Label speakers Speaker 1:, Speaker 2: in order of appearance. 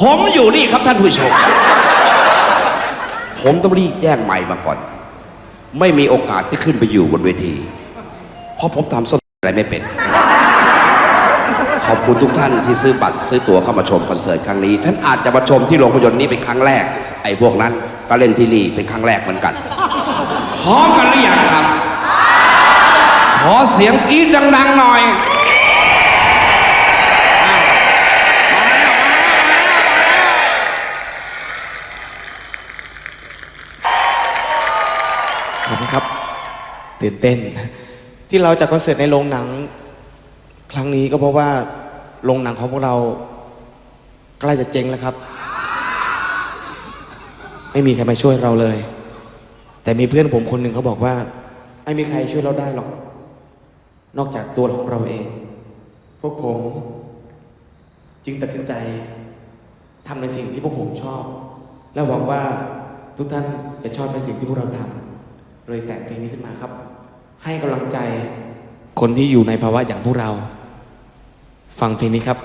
Speaker 1: ผมอยู่นี่ครับท่านผู้ชม ผมต้องรีบแย่งไมค์มาก่อน ไม่มีโอกาสที่ขึ้นไปอยู่บนเวที เพราะผมทำส้นอะไรไม่เป็น ขอบคุณทุกท่านที่ซื้อบัตรซื้อตั๋วเข้ามาชมคอนเสิร์ตครั้งนี้ ท่านอาจจะมาชมที่โรงภาพยนตร์นี้เป็นครั้งแรก ไอ้พวกนั้นก็เล่นที่นี่เป็นครั้งแรกเหมือนกัน พร้อมกันหรือยังครับ ขอเสียงกรี๊ดดัง ๆ หน่อย
Speaker 2: ขอบคุณครับ ตื่นเต้น ที่เราจัดคอนเสิร์ตในโรงหนัง ครั้งนี้ก็เพราะว่าโรงหนังของพวกเราใกล้จะเจ๊งแล้วครับ ไม่มีใครมาช่วยเราเลย แต่มีเพื่อนผมคนหนึ่งเขาบอกว่า ไม่มีใครช่วยเราได้หรอก นอกจากตัวของเราเอง พวกผม จึงตัดสินใจทำในสิ่งที่พวกผมชอบ และหวังว่าทุกท่านจะชอบในสิ่งที่พวกเราทำ เลยแต่งเพลงนี้ขึ้นมาครับ ให้กำลังใจคนที่อยู่ในภาวะอย่างพวกเรา ฟังเพลงนี้ครับ